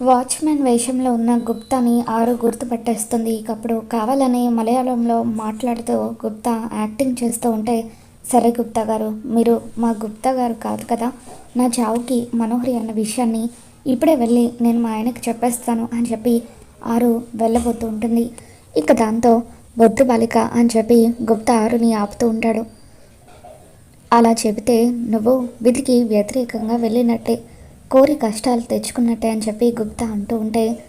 Watchman వేషంలో ఉన్న గుప్తాని ఆరు గుర్తుపట్టేస్తుంది. ఇకప్పుడు కావాలని మలయాళంలో మాట్లాడుతూ గుప్తా యాక్టింగ్ చేస్తూ ఉంటే సరే గుప్తా గారు మీరు మా గుప్తా గారు కాదు కదా నా చావుకి మనోహరి అన్న విషయాన్ని ఇప్పుడే వెళ్ళి నేను మా ఆయనకి చెప్పేస్తాను అని చెప్పి ఆరు వెళ్ళబోతూ ఉంటుంది. ఇక దాంతో బొద్దు బాలిక అని చెప్పి గుప్తా ఆరుని ఆపుతూ ఉంటాడు. అలా చెబితే నువ్వు విధికి వ్యతిరేకంగా వెళ్ళినట్టే. కోరి కష్టాలు తెచ్చుకున్నట్టే అని చెప్పి గుప్తా అంటూ ఉంటే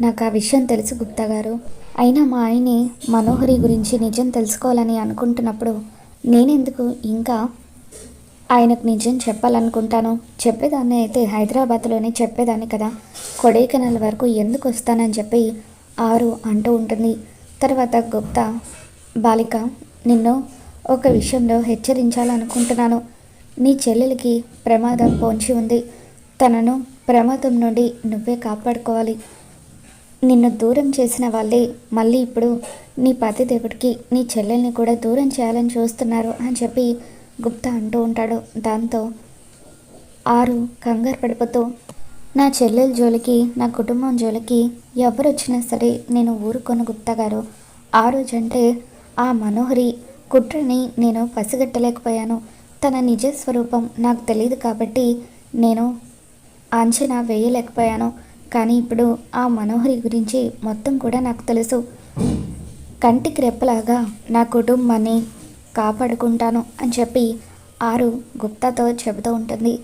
నాకు ఆ విషయం తెలుసు గుప్తా గారు. అయినా మా ఆయన్ని మనోహరి గురించి నిజం తెలుసుకోవాలని అనుకుంటున్నప్పుడు నేనెందుకు ఇంకా ఆయనకు నిజం చెప్పాలనుకుంటాను? చెప్పేదాన్ని అయితే హైదరాబాద్లోనే చెప్పేదాన్ని కదా. కొడైకెనాల్ వరకు ఎందుకు వస్తానని చెప్పి ఆరు అంటూ ఉంటుంది. తర్వాత గుప్తా బాలిక నిన్ను ఒక విషయంలో హెచ్చరించాలనుకుంటున్నాను. నీ చెల్లెలికి ప్రమాదం పోంచి ఉంది. తనను ప్రమాదం నుండి నువ్వే కాపాడుకోవాలి. నిన్ను దూరం చేసిన వాళ్ళే మళ్ళీ ఇప్పుడు నీ పతిదేవుడికి నీ చెల్లెల్ని కూడా దూరం చేయాలని చూస్తున్నారు అని చెప్పి గుప్తా అంటూ ఉంటాడు. దాంతో ఆరు కంగారు పడిపోతూ నా చెల్లెల జోలికి నా కుటుంబం జోలికి ఎవరు వచ్చినా సరే నేను ఊరుకొను గుప్తా గారు. ఆ రోజంటే ఆ మనోహరి కుట్రని నేను పసిగట్టలేకపోయాను. తన నిజ స్వరూపం నాకు తెలియదు కాబట్టి నేను అంచనా వేయలేకపోయాను. కానీ ఇప్పుడు ఆ మనోహరి గురించి మొత్తం కూడా నాకు తెలుసు. కంటికి రెప్పలాగా నా కుటుంబాన్ని కాపాడుకుంటాను అని చెప్పి ఆరు గుప్తాతో చెబుతూ ఉంటుంది.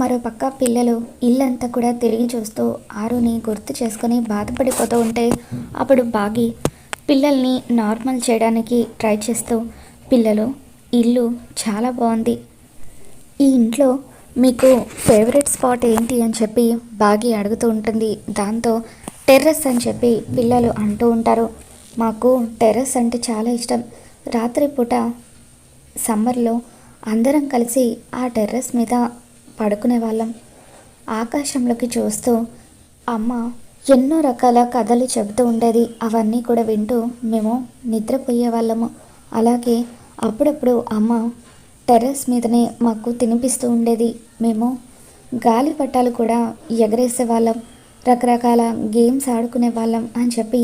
మరోపక్క పిల్లలు ఇల్లంతా కూడా తిరిగి చూస్తూ ఆరుని గుర్తు చేసుకొని బాధపడిపోతూ ఉంటే అప్పుడు బాగి పిల్లల్ని నార్మల్ చేయడానికి ట్రై చేస్తూ పిల్లలు ఇల్లు చాలా బాగుంది. ఈ ఇంట్లో మీకు ఫేవరెట్ స్పాట్ ఏంటి అని చెప్పి బాగి అడుగుతూ ఉంటుంది. దాంతో టెర్రస్ అని చెప్పి పిల్లలు అంటూ ఉంటారు. మాకు టెర్రస్ అంటే చాలా ఇష్టం. రాత్రిపూట సమ్మర్లో అందరం కలిసి ఆ టెర్రస్ మీద పడుకునే వాళ్ళం. ఆకాశంలోకి చూస్తూ అమ్మ ఎన్నో రకాల కథలు చెబుతూ ఉండేది. అవన్నీ కూడా వింటూ మేము నిద్రపోయే వాళ్ళము. అలాగే అప్పుడప్పుడు అమ్మ టెర్రస్ మీదనే మాకు తినిపిస్తూ ఉండేది. మేము గాలి పట్టాలు కూడా ఎగరేసే వాళ్ళం. రకరకాల గేమ్స్ ఆడుకునే వాళ్ళం అని చెప్పి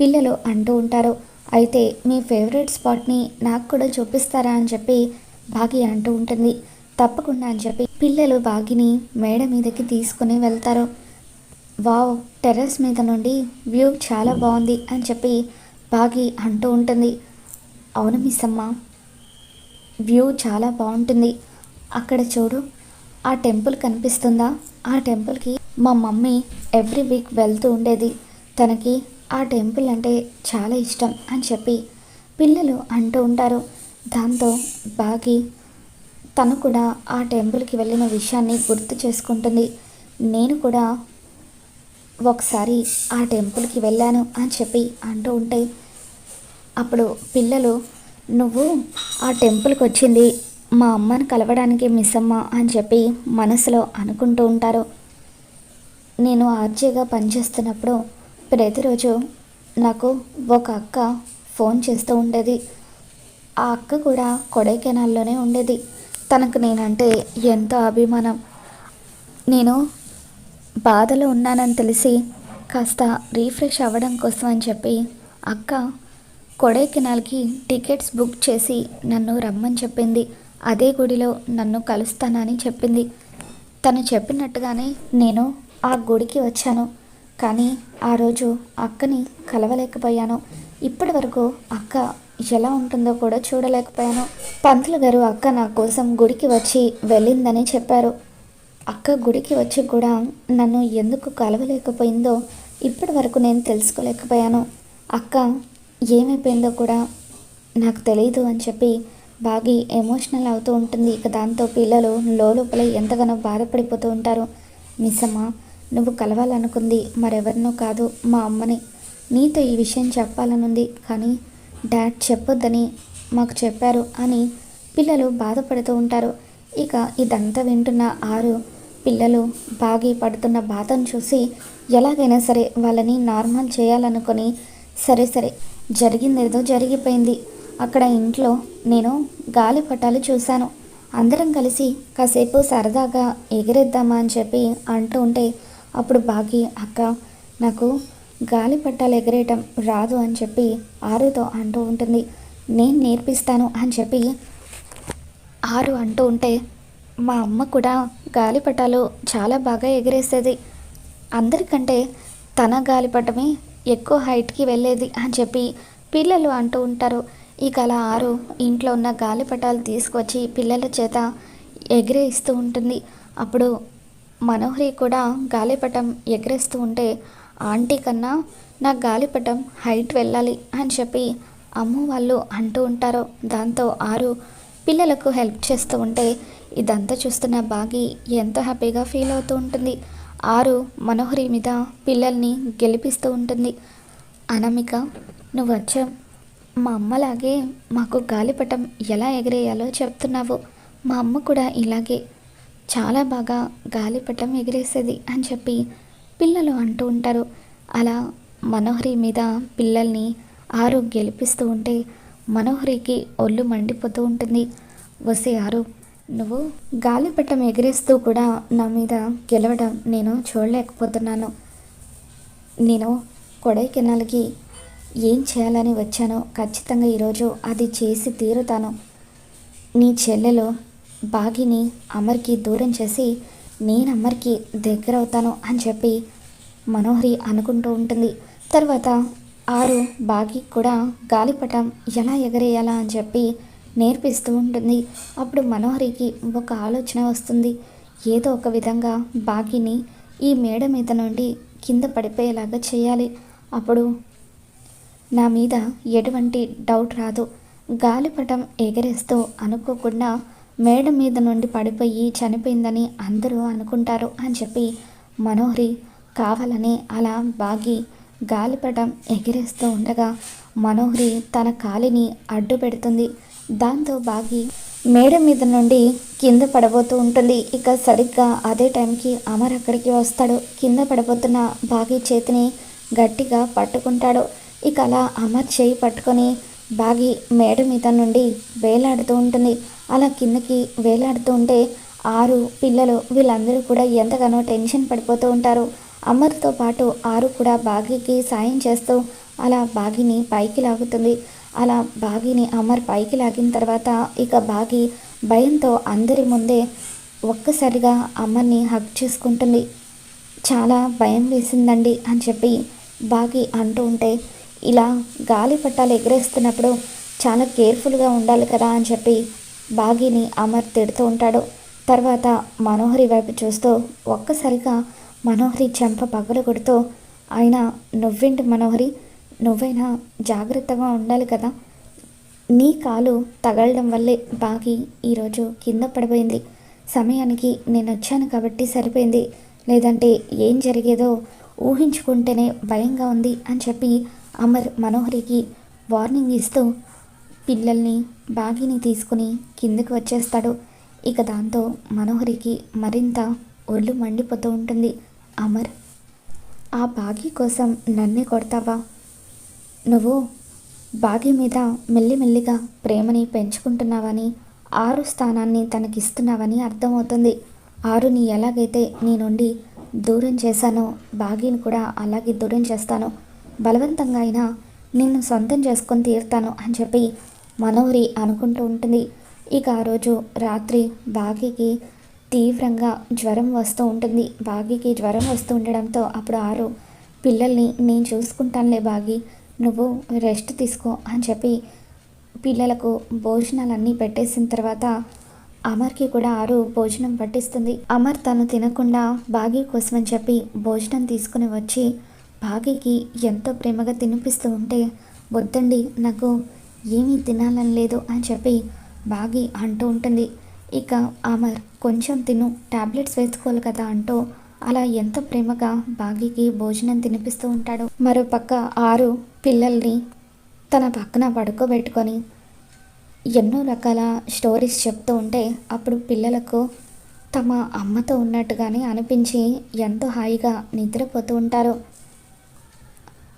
పిల్లలు అంటూ ఉంటారు. అయితే మీ ఫేవరెట్ స్పాట్ని నాకు కూడా చూపిస్తారా అని చెప్పి బాగి అంటూ ఉంటుంది. తప్పకుండా అని చెప్పి పిల్లలు బాగిని మేడ మీదకి తీసుకుని వెళ్తారు. వావ్ టెర్రస్ మీద నుండి వ్యూ చాలా బాగుంది అని చెప్పి బాగి అంటూ ఉంటుంది. అవును మిస్ అమ్మ వ్యూ చాలా బాగుంటుంది. అక్కడ చూడు ఆ టెంపుల్ కనిపిస్తుందా? ఆ టెంపుల్కి మా మమ్మీ ఎవ్రీ వీక్ వెళ్తూ ఉండేది. తనకి ఆ టెంపుల్ అంటే చాలా ఇష్టం అని చెప్పి పిల్లలు అంటూ ఉంటారు. దాంతో బాగి తను కూడా ఆ టెంపుల్కి వెళ్ళిన విషయాన్ని గుర్తు చేసుకుంటుంది. నేను కూడా ఒకసారి ఆ టెంపుల్కి వెళ్ళాను అని చెప్పి అంటూ ఉంటే అప్పుడు పిల్లలు నువ్వు ఆ టెంపుల్కి వచ్చింది. మా అమ్మని కలవడానికి మిస్ అమ్మ అని చెప్పి మనసులో అనుకుంటూ ఉంటారు. నేను ఆర్జేగా పనిచేస్తున్నప్పుడు ప్రతిరోజు నాకు ఒక అక్క ఫోన్ చేస్తూ ఉండేది. ఆ అక్క కూడా కొడైకెనాల్లోనే ఉండేది. తనకు నేనంటే ఎంతో అభిమానం. నేను బాధలో ఉన్నానని తెలిసి కాస్త రీఫ్రెష్ అవ్వడం కోసం అని చెప్పి అక్క కొడైకెనాల్కి టికెట్స్ బుక్ చేసి నన్ను రమ్మని చెప్పింది. అదే గుడిలో నన్ను కలుస్తానని చెప్పింది. తను చెప్పినట్టుగానే నేను ఆ గుడికి వచ్చాను. కానీ ఆ రోజు అక్కని కలవలేకపోయాను. ఇప్పటి వరకు అక్క ఎలా ఉంటుందో కూడా చూడలేకపోయాను. పంతులు గారు అక్క నా కోసం గుడికి వచ్చి వెళ్ళిందని చెప్పారు. అక్క గుడికి వచ్చి కూడా నన్ను ఎందుకు కలవలేకపోయిందో ఇప్పటి వరకు నేను తెలుసుకోలేకపోయాను. అక్క ఏమైపోయిందో కూడా నాకు తెలియదు అని చెప్పి బాగా ఎమోషనల్ అవుతూ ఉంటుంది. ఇక దాంతో పిల్లలు లోపల ఎంతగానో బాధపడిపోతూ ఉంటారు. మిస్సమ్మ నువ్వు కలవాలనుకుంది మరెవరినో కాదు మా అమ్మని. నీతో ఈ విషయం చెప్పాలనుంది కానీ డాడ్ చెప్పొద్దని మాకు చెప్పారు అని పిల్లలు బాధపడుతూ ఉంటారు. ఇక ఇదంతా వింటున్న ఆరు పిల్లలు బాగి పడుతున్న బాధను చూసి ఎలాగైనా సరే వాళ్ళని నార్మల్ చేయాలనుకొని సరే సరే జరిగిందేదో జరిగిపోయింది. అక్కడ ఇంట్లో నేను గాలిపటాలు చూశాను. అందరం కలిసి కాసేపు సరదాగా ఎగిరేద్దామా అని చెప్పి అంటూ ఉంటే అప్పుడు బాగి అక్క నాకు గాలిపటాలు ఎగరేయటం రాదు అని చెప్పి ఆరుతో అంటూ ఉంటుంది. నేను నేర్పిస్తాను అని చెప్పి ఆరు అంటూ ఉంటే మా అమ్మ కూడా గాలిపటాలు చాలా బాగా ఎగిరేసేది. అందరికంటే తన గాలిపటమే ఎక్కువ హైట్కి వెళ్ళేది అని చెప్పి పిల్లలు అంటూ ఉంటారు. ఇక అలా ఆరు ఇంట్లో ఉన్న గాలిపటాలు తీసుకొచ్చి పిల్లల చేత ఎగిరేస్తూ ఉంటుంది. అప్పుడు మనోహరి కూడా గాలిపటం ఎగరేస్తూ ఉంటే ఆంటీ కన్నా నా గాలిపటం హైట్ వెళ్ళాలి అని చెప్పి అమ్మ వాళ్ళు అంటూ ఉంటారు. దాంతో ఆరు పిల్లలకు హెల్ప్ చేస్తూ ఉంటే ఇదంతా చూస్తున్న బాగి ఎంతో హ్యాపీగా ఫీల్ అవుతూ ఉంటుంది. ఆరు మనోహరి మీద పిల్లల్ని గెలిపిస్తూ ఉంటుంది. అనామిక నువ్వు వచ్చావు. మా అమ్మలాగే మాకు గాలిపటం ఎలా ఎగిరేయాలో చెప్తున్నావు. మా అమ్మ కూడా ఇలాగే. చాలా బాగా గాలిపటం ఎగిరేసేది అని చెప్పి పిల్లలు అంటూ ఉంటారు. అలా మనోహరి మీద పిల్లల్ని ఆరు గెలిపిస్తూ ఉంటే మనోహరికి ఒళ్ళు మండిపోతూ ఉంటుంది. వసే ఆరు నువ్వు గాలిపటం ఎగిరేస్తూ కూడా నా మీద గెలవడం నేను చూడలేకపోతున్నాను. నేను కొడైకెనాల్కి ఏం చేయాలని వచ్చానో ఖచ్చితంగా ఈరోజు అది చేసి తీరుతాను. నీ చెల్లెలు బాగిని అమర్కి దూరం చేసి నేను అమర్కి దగ్గర అవుతాను అని చెప్పి మనోహరి అనుకుంటూ ఉంటుంది. తర్వాత ఆరు బాగి కూడా గాలిపటం ఎలా ఎగరేయాలా అని చెప్పి నేర్పిస్తూ ఉంటుంది. అప్పుడు మనోహరికి ఒక ఆలోచన వస్తుంది. ఏదో ఒక విధంగా బాగిని ఈ మేడ మీద నుండి కింద పడిపోయేలాగా చేయాలి. అప్పుడు నా మీద ఎటువంటి డౌట్ రాదు. గాలిపటం ఎగరేస్తూ అనుకోకుండా మేడ మీద నుండి పడిపోయి చనిపోయిందని అందరూ అనుకుంటారు అని చెప్పి మనోహరి కావాలని అలా బాగి గాలిపటం ఎగిరేస్తూ ఉండగా మనోహరి తన కాలిని అడ్డు పెడుతుంది దాంతో బాగి మేడ మీద నుండి కింద పడబోతూ ఉంటుంది. ఇక సరిగ్గా అదే టైంకి అమర్ అక్కడికి వస్తాడు. కింద పడబోతున్న బాగి చేతిని గట్టిగా పట్టుకుంటాడు. ఇక అలా అమర్ చేయి పట్టుకొని బాగి మేడ మీద నుండి వేలాడుతూ ఉంటుంది. అలా కిందకి వేలాడుతూ ఉంటే ఆరు పిల్లలు వీళ్ళందరూ కూడా ఎంతగానో టెన్షన్ పడిపోతూ ఉంటారు. అమర్తో పాటు ఆరు కూడా బాగికి సాయం చేస్తూ అలా బాగిని పైకి లాగుతుంది. అలా బాగిని అమర్ పైకి లాగిన తర్వాత ఇక బాగి భయంతో అందరి ముందే ఒక్కసారిగా అమ్మని హక్ చేసుకుంటుంది. చాలా భయం వేసిందండి అని చెప్పి బాగి అంటూ ఉంటే ఇలా గాలి పట్టాలు ఎగరేస్తున్నప్పుడు చాలా కేర్ఫుల్గా ఉండాలి కదా అని చెప్పి బాగిని అమర్ తిడుతూ ఉంటాడు. తర్వాత మనోహరి వైపు చూస్తూ ఒక్కసారిగా మనోహరి చెంప పగలు కొడుతూ ఆయన నువ్వేంటి మనోహరి? నువ్వైనా జాగ్రత్తగా ఉండాలి కదా. నీ కాలు తగలడం వల్లే బాగి ఈరోజు కింద పడిపోయింది. సమయానికి నేను వచ్చాను కాబట్టి సరిపోయింది. లేదంటే ఏం జరిగేదో ఊహించుకుంటేనే భయంగా ఉంది అని చెప్పి అమర్ మనోహరికి వార్నింగ్ ఇస్తూ పిల్లల్ని బాగిని తీసుకుని కిందకు వచ్చేస్తాడు. ఇక దాంతో మనోహరికి మరింత ఒళ్ళు మండిపోతూ ఉంటుంది. అమర్ ఆ బాగి కోసం నన్నే కొడతావా? నువ్వు బాగి మీద మెల్లిమెల్లిగా ప్రేమని పెంచుకుంటున్నావని ఆరు స్థానాన్ని తనకిస్తున్నావని అర్థమవుతుంది. ఆరుని ఎలాగైతే నీ నుండి దూరం చేశానో బాగిని కూడా అలాగే దూరం చేస్తాను. బలవంతంగా అయినా నిన్ను సొంతం చేసుకొని తీరుతాను అని చెప్పి మనోహరి అనుకుంటూ ఉంటుంది. ఇక ఆ రోజు రాత్రి బాగికి తీవ్రంగా జ్వరం వస్తూ ఉంటుంది. బాగికి జ్వరం వస్తూ ఉండడంతో అప్పుడు ఆరు పిల్లల్ని నేను చూసుకుంటానులే బాగి నువ్వు రెస్ట్ తీసుకో అని చెప్పి పిల్లలకు భోజనాలన్నీ పెట్టేసిన తర్వాత అమర్కి కూడా ఆరు భోజనం పట్టిస్తుంది. అమర్ తను తినకుండా బాగి కోసమని చెప్పి భోజనం తీసుకుని వచ్చి బాగీకి ఎంతో ప్రేమగా తినిపిస్తూ ఉంటే వద్దండి నాకు ఏమీ తినాలని లేదు అని చెప్పి బాగి అంటూ ఉంటుంది. ఇక అమర్ కొంచెం తిను టాబ్లెట్స్ వేసుకోవాలి కదా అంటూ అలా ఎంతో ప్రేమగా బాగీకి భోజనం తినిపిస్తూ ఉంటాడు. మరోపక్క ఆరు పిల్లల్ని తన పక్కన పడుకోబెట్టుకొని ఎన్నో రకాల స్టోరీస్ చెప్తూ ఉంటే అప్పుడు పిల్లలకు తమ అమ్మతో ఉన్నట్టుగానే అనిపించి ఎంతో హాయిగా నిద్రపోతూ ఉంటారు.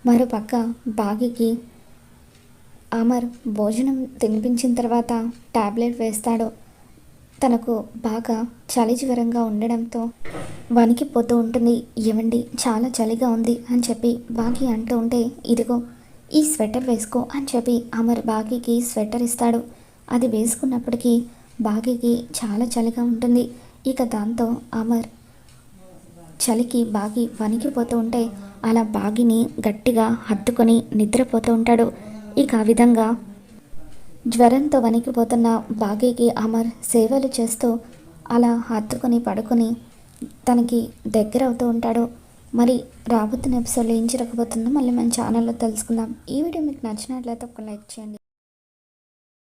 మరోపక్క బాగికి అమర్ భోజనం తినిపించిన తర్వాత టాబ్లెట్ వేస్తాడు. తనకు బాగా చలి జ్వరంగా ఉండడంతో వణికిపోతూ ఉంటుంది. ఏమండి చాలా చలిగా ఉంది అని చెప్పి బాగి అంటూ ఉంటే ఇదిగో ఈ స్వెటర్ వేసుకో అని చెప్పి అమర్ బాగీకి స్వెటర్ ఇస్తాడు. అది వేసుకున్నప్పటికీ బాగీకి చాలా చలిగా ఉంటుంది. ఇక దాంతో అమర్ చలికి బాగి వణికిపోతూ ఉంటే అలా బాగిని గట్టిగా హత్తుకొని నిద్రపోతూ ఉంటాడు. ఇక ఆ విధంగా జ్వరంతో వణికిపోతున్న బాగీకి అమర్ సేవలు చేస్తూ అలా హత్తుకొని పడుకొని తనకి దగ్గర అవుతూ ఉంటాడు. మరి రాబోతున్న ఎపిసోడ్లో ఏం జరగబోతుందో మళ్ళీ మన ఛానల్లో తెలుసుకుందాం. ఈ వీడియో మీకు నచ్చినట్లయితే ఒక లైక్ చేయండి.